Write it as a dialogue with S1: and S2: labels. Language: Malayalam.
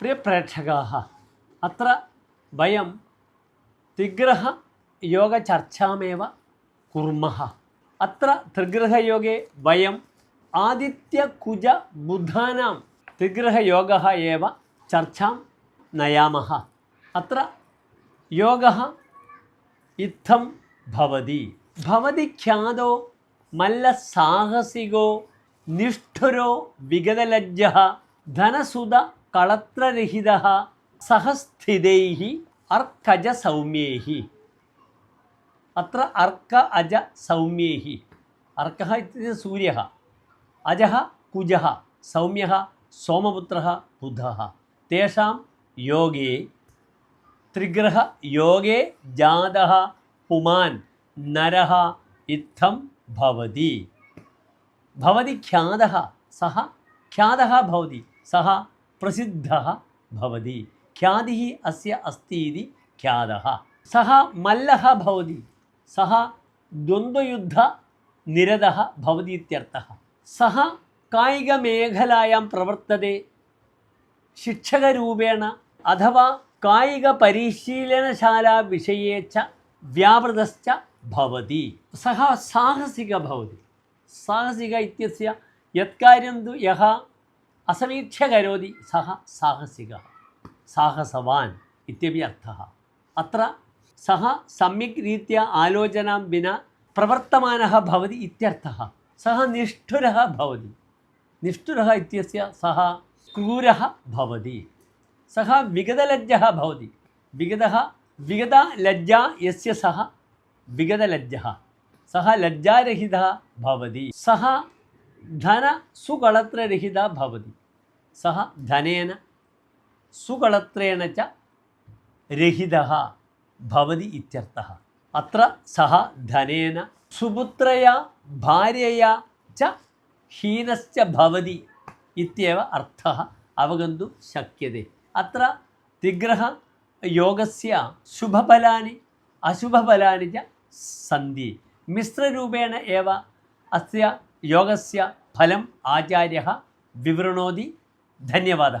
S1: प्रियप्रेक्षकाः अत्र वयं त्रिग्रहयोगचर्चामेव कुर्मः अत्र त्रिग्रहयोगे वयम् आदित्यकुजबुधानां त्रिग्रहयोगः एव चर्चां नयामः अत्र योगः इत्थं भवति भवति ख्यातो मल्लसाहसिको निष्ठुरो विगतलज्जः धनसुतकळत्ररहितः सह स्थितैः अर्कजसौम्यैः अत्र अर्क अज सौम्यैः अर्कः इत्युक्ते सूर्यः अजः कुजः सौम्यः सोमपुत्रः बुधः तेषां योगे त्रिग्रहयोगे जातः पुमान् नरः इत्थं भवति भवति ख्यातः सः പ്രസിദ്ധ ഭവതി. ഖ്യാതി അസ്യ അസ്തി ഖ്യാത സഹ മല്ലഹ ഭവതി. സഹ ദ്വന്ദ്വയുദ്ധ നിരത ഭവതീത്യർത്ഥ സഹ കായികമേഖലായാം പ്രവർത്തതെ. ശിക്ഷകരൂപേണ അഥവാ കായിക പരിശീലനശാല വിഷയേ ച വ്യാപൃതശ്ച ഭവതി. സഹ സാഹസിക ഭവതി. സാഹസിക ഇത്യസ്യ യത്കാര്യം തു യഹ അസമീക്ഷ കരോതി സഹ സാഹസിക സാഹസവാൻ ഇത്യപി അർത്ഥ അത്ര സഹ സമ്യക് രീതിയ ആലോചനാം വിന പ്രവർത്തമാനः ഭവതി ഇത്യർത്ഥः. സഹ നിഷ്ഠുരः ഭവതി. നിഷ്ഠുരः ഇത്യസ്യ സഹ ക്രൂരः ഭവതി. സഹ വിഗതലജ്ജः ഭവതി. വിഗതः വിഗതലജ്ജ യസ്യ സഹ വിഗതലജ്ജः. സഹ ലജ്ജാരഹിതः ഭവതി. സഹ ധന സുകളത്രരഹിത ഭവതി. സഹ ധനേന സുകളത്രേണ ച രഹിത ഭവതി ഇത്യർത്ഥ. അത്ര സഹ ധനേന സുപുത്രയാ ഭാര്യയാ ച ഹീനശ്ച ഭവതി ഇത്യവ അർത്ഥ അവഗന്തു ശക്യതേ. അത്ര തിഗ്രഹ യോഗസ്യ ശുഭഫലാനി അശുഭഫലാനി ച സന്ധി മിശ്രരൂപേണ ഏവ അസ്യ യോഗസ്യ ഫലം ആചാര്യ വിവൃണോതി. ധന്യവാദ.